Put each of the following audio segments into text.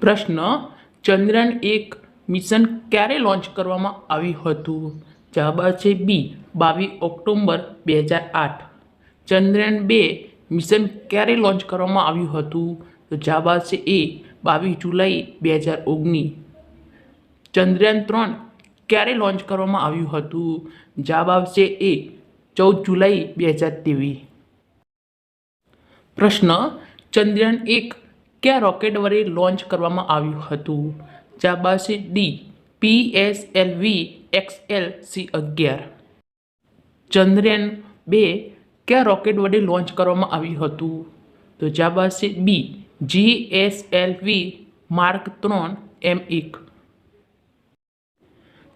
પ્રશ્ન, ચંદ્રયાન એક મિશન ક્યારે લોન્ચ કરવામાં આવ્યું હતું? જવાબ છે બી, બાવીસ ઓક્ટોબર બે હજાર આઠ. ચંદ્રયાન બે મિશન ક્યારે લોન્ચ કરવામાં આવ્યું હતું? તો જવાબ છે એ, બાવીસ જુલાઈ બે હજાર ઓગણીસ. ચંદ્રયાન ત્રણ ક્યારે લોન્ચ કરવામાં આવ્યું હતું? જવાબ આવશે એ, ચૌદ જુલાઈ બે હજાર ત્રેવીસ. પ્રશ્ન, ચંદ્રયાન એક કયા રોકેટ વડે લોન્ચ કરવામાં આવ્યું હતું? જાબાસી D, P S L V, X L C અગિયાર. ચંદ્રયાન બે, કયા રોકેટ વડે લોન્ચ કરવામાં આવ્યું હતું? તો જાબાસી B, G S L V, mark ત્રણ, એમ એક.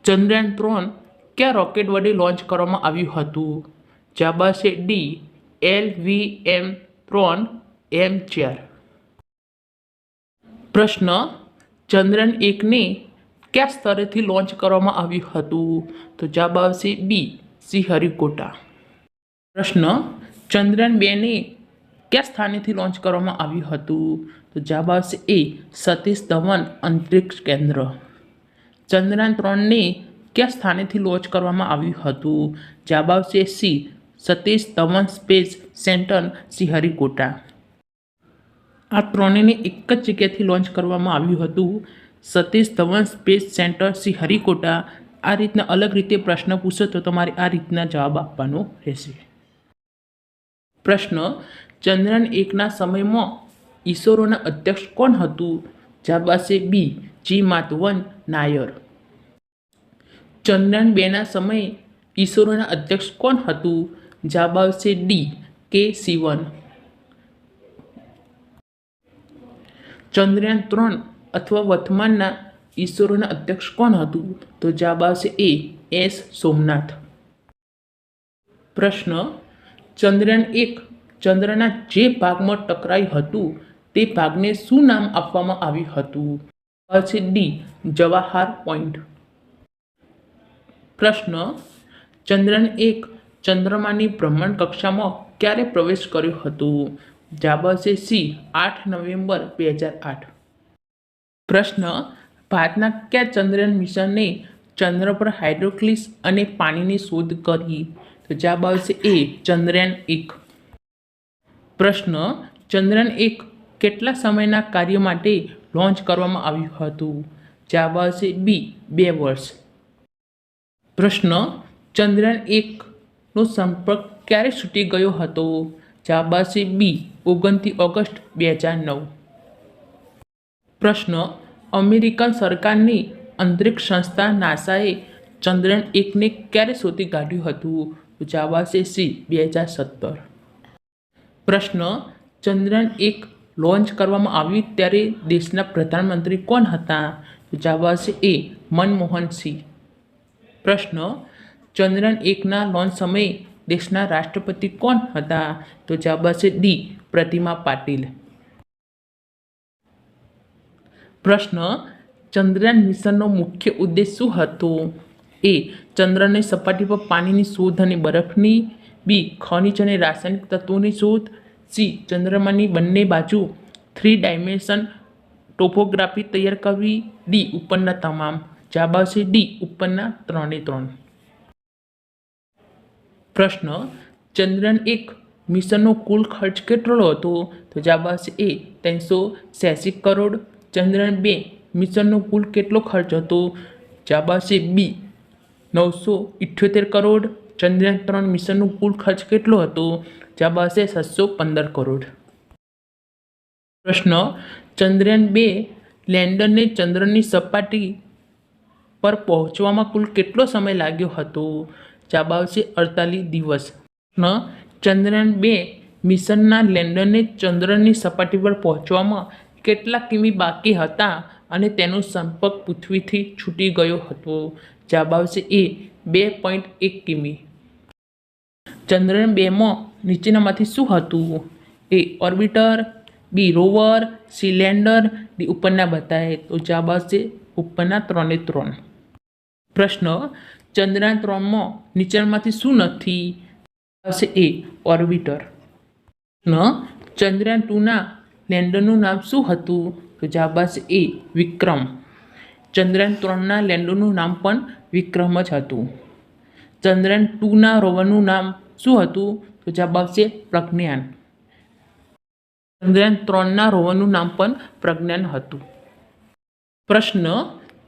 ચંદ્રયાન ત્રણ, કયા રોકેટ વડે લોન્ચ કરવામાં આવ્યું હતું? જાબાસી ડી, એલ વી એમ ત્રણ, એમ ચાર. પ્રશ્ન ચંદ્રયાન એકને કયા સ્તરેથી લોન્ચ કરવામાં આવ્યું હતું? તો જવાબ આવશે બી શ્રીહરિકોટા પ્રશ્ન ચંદ્રયાન બેને કયા સ્થાનેથી લોન્ચ કરવામાં આવ્યું હતું? તો જવાબ આવશે એ સતીશ ધવન અંતરિક્ષ કેન્દ્ર. ચંદ્રયાન ત્રણને કયા સ્થાનેથી લોન્ચ કરવામાં આવ્યું હતું? જવાબ આવશે C Satish Dhawan space centre Sriharikota આ ત્રણેયને એક જ જગ્યાથી લોન્ચ કરવામાં આવ્યું હતું. Satish Dhawan space centre Sriharikota, આ રીતના અલગ રીતે પ્રશ્ન પૂછો તો તમારે આ રીતના જવાબ આપવાનો રહેશે. પ્રશ્ન, ચંદ્રયાન એકના સમયમાં ઈસરોના અધ્યક્ષ કોણ હતું? જવાબ આવશે બી જી માધવન નાયર. ચંદ્રયાન બેના સમયે ઈસરોના અધ્યક્ષ કોણ હતું? જવાબ આવશે ડી કે સિવન ચંદ્રયાન ત્રણ અથવા વર્તમાનના ઈસરોના અધ્યક્ષ કોણ હતું? તો જવાબ આવશે એ એસ સોમનાથ. પ્રશ્ન, ચંદ્રયાન એક ચંદ્રના જે ભાગમાં ટકરાયું હતું, તે ભાગને શું નામ આપવામાં આવ્યું હતું? છે ડી, જવાહર પોઈન્ટ. પ્રશ્ન, ચંદ્રયાન એક ચંદ્રમાની બ્રહ્માંડ કક્ષામાં ક્યારે પ્રવેશ કર્યો હતો? આવશે સી આઠ નવેમ્બર બે હજાર આઠ. પ્રશ્ન, ભારતના કયા ચંદ્રયાન મિશને ચંદ્ર પર હાઇડ્રોક્લિસ અને પાણીની શોધ કરી? તો જવાબ આવશે એ ચંદ્રયાન એક. પ્રશ્ન, ચંદ્રયાન એક કેટલા સમયના કાર્ય માટે લોન્ચ કરવામાં આવ્યું હતું? જવાબ આવશે બી બે વર્ષ. પ્રશ્ન, ચંદ્રયાન એકનો સંપર્ક ક્યારે છૂટી ગયો હતો? આવશે બી, ઓગણથી ઓગસ્ટ બે હજાર નવ. પ્રશ્ન, અમેરિકન સરકારની અંતરિક્ષ સંસ્થા નાસાએ ચંદ્રયાન એકને ક્યારે શોધી કાઢ્યું હતું? તો સી, બે હજાર સત્તર. પ્રશ્ન, ચંદ્રયાન એક લોન્ચ કરવામાં આવ્યું ત્યારે દેશના પ્રધાનમંત્રી કોણ હતા? તો એ, મનમોહન સિંહ. પ્રશ્ન, ચંદ્રયાન એકના લોન્ચ સમયે દેશના રાષ્ટ્રપતિ કોણ હતા? તો જવાબ આવશે ડી, પ્રતિમા પાટીલ. પ્રશ્ન, ચંદ્રયાન મિશનનો મુખ્ય ઉદ્દેશ શું હતો? એ, ચંદ્રની સપાટી પર પાણીની શોધ અને બરફની. બી, ખનિજ અને રાસાયણિક તત્વોની શોધ. સી, ચંદ્રમાની બંને બાજુ થ્રી ડાયમેન્શન ટોપોગ્રાફી તૈયાર કરવી. ડી, ઉપરના તમામ. જવાબ આવશે ડી, ઉપરના ત્રણે ત્રણ. પ્રશ્ન, ચંદ્રન એક મિશનનો કુલ ખર્ચ કેટલો હતો? તો જવાબ આવશે એ, ત્રણસો છ્યાસી કરોડ. ચંદ્રન બે, મિશનનો કુલ કેટલો ખર્ચ હતો? જવાબ આવશે બી, નવસો ઇઠ્યોતેર કરોડ. ચંદ્રયાન ત્રણ મિશનનો કુલ ખર્ચ કેટલો હતો? જવાબ આવશે સાતસો પંદર કરોડ. પ્રશ્ન ચંદ્રયાન બે, લેન્ડરને ચંદ્રની સપાટી પર પહોંચવામાં કુલ કેટલો સમય લાગ્યો હતો? જવાબ આવશે અડતાલીસ દિવસ. ન ચંદ્રયાન બે મિશનના લેન્ડરને ચંદ્રની સપાટી પર પહોંચવામાં કેટલા કિમી બાકી હતા અને તેનો સંપર્ક પૃથ્વીથી છૂટી ગયો હતો. જવાબ એ બે પોઈન્ટ એક કિમી. ચંદ્રયાન બેમાં નીચેનામાંથી શું હતું? A orbiter, B rover C lander D ઉપરના બતાવે તો જવાબ આવશે ઉપરના ત્રણે ત્રણ. પ્રશ્ન ચંદ્રયાન ત્રણમાં નીચાણમાંથી શું નથી આવશે એ ઓર્બિટર. ન ચંદ્રયાન ટુના લેન્ડરનું નામ શું હતું? તો જવાબ આવશે એ વિક્રમ. ચંદ્રયાન ત્રણના લેન્ડરનું નામ પણ વિક્રમ જ હતું. ચંદ્રયાન ટુના રોવરનું નામ શું હતું? તો જવાબ આવશે પ્રજ્ઞાન. ચંદ્રયાન ત્રણના રોવરનું નામ પણ પ્રજ્ઞાન હતું. પ્રશ્ન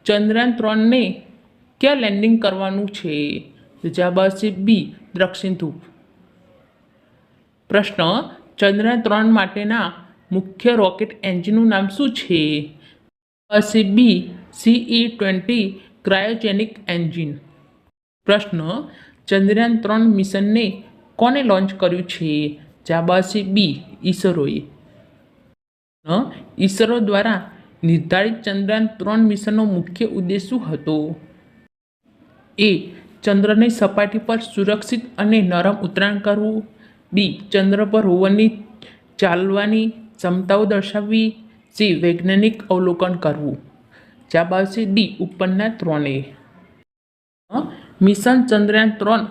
ચંદ્રયાન ત્રણને ક્યાં લેન્ડિંગ કરવાનું છે? જવાબ આવશે બી દક્ષિણ ધૂપ પ્રશ્ન ચંદ્રયાન ત્રણ માટેના મુખ્ય રોકેટ એન્જિનનું નામ શું છે? આવશે B C E twenty cryogenic engine. પ્રશ્ન ચંદ્રયાન ત્રણ મિશનને કોને લોન્ચ કર્યું છે? જવાબ આવશે બી ઈસરોએ. ઈસરો દ્વારા નિર્ધારિત ચંદ્રયાન ત્રણ મિશનનો મુખ્ય ઉદ્દેશ શું હતો? એ, ચંદ્રની સપાટી પર સુરક્ષિત અને નરમ ઉતરાણ કરવું. બી, ચંદ્ર પર રોવરની ચાલવાની ક્ષમતાઓ દર્શાવવી. સી, વૈજ્ઞાનિક અવલોકન કરવું. જવાબ આવશે ડી, ઉપરના ત્રણે. મિશન ચંદ્રયાન ત્રણ,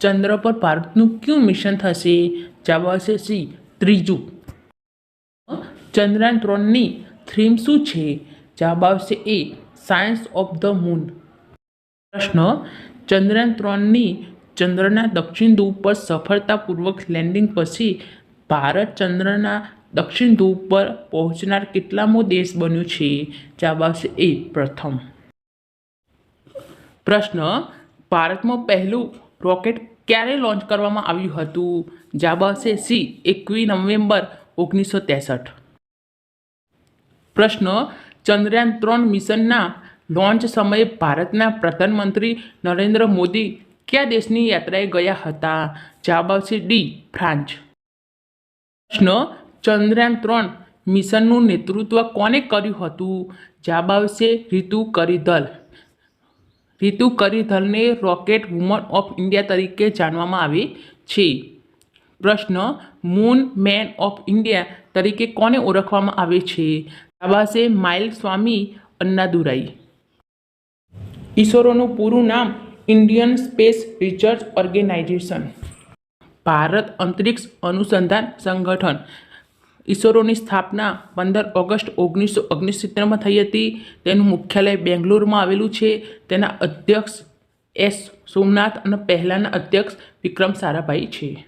ચંદ્ર પર ભારતનું કયું મિશન થશે? જવાબ આવશે સી, ત્રીજું. ચંદ્રયાન ત્રણની થીમ શું છે? જવાબ આવશે A, science of the moon. પ્રશ્ન, ચંદ્રયાન ત્રણની ચંદ્રના દક્ષિણ ધ્રુવ પર સફળતાપૂર્વક લેન્ડિંગ પછી ભારત ચંદ્રના દક્ષિણ ધ્રુવ પર પહોંચનાર કેટલામો દેશ બન્યો છે? જવાબ આવશે એ પ્રથમ. પ્રશ્ન, ભારતમાં પહેલું રોકેટ ક્યારે લોન્ચ કરવામાં આવ્યું હતું? જવાબ આવશે સી, એકવીસ નવેમ્બર ઓગણીસો ત્રેસઠ. પ્રશ્ન, ચંદ્રયાન ત્રણ મિશનના લોન્ચ સમયે ભારતના પ્રધાનમંત્રી નરેન્દ્ર મોદી કયા દેશની યાત્રાએ ગયા હતા? જવાબ આવશે ડી, ફ્રાન્સ. પ્રશ્ન, ચંદ્રયાન ત્રણ મિશનનું નેતૃત્વ કોને કર્યું હતું? જવાબ આવશે રીતુ કરીધલ. રીતુ કરીધલને રોકેટ વુમન ઓફ ઇન્ડિયા તરીકે જાણવામાં આવે છે. પ્રશ્ન, મૂન મેન ઓફ ઇન્ડિયા તરીકે કોને ઓળખવામાં આવે છે? આવશે માઇલ સ્વામી અન્નાદુરાઈ. ઈસરોનું પૂરું નામ Indian space research organisation. Bharat અંતરિક્ષ અનુસંધાન સંગઠન. ઈસરોની સ્થાપના પંદર ઓગસ્ટ ઓગણીસો ઓગણસિત્તેરમાં થઈ હતી. તેનું મુખ્યાલય બેંગ્લોરમાં આવેલું છે. તેના અધ્યક્ષ એસ સોમનાથ અને પહેલાંના અધ્યક્ષ વિક્રમ સારાભાઈ છે.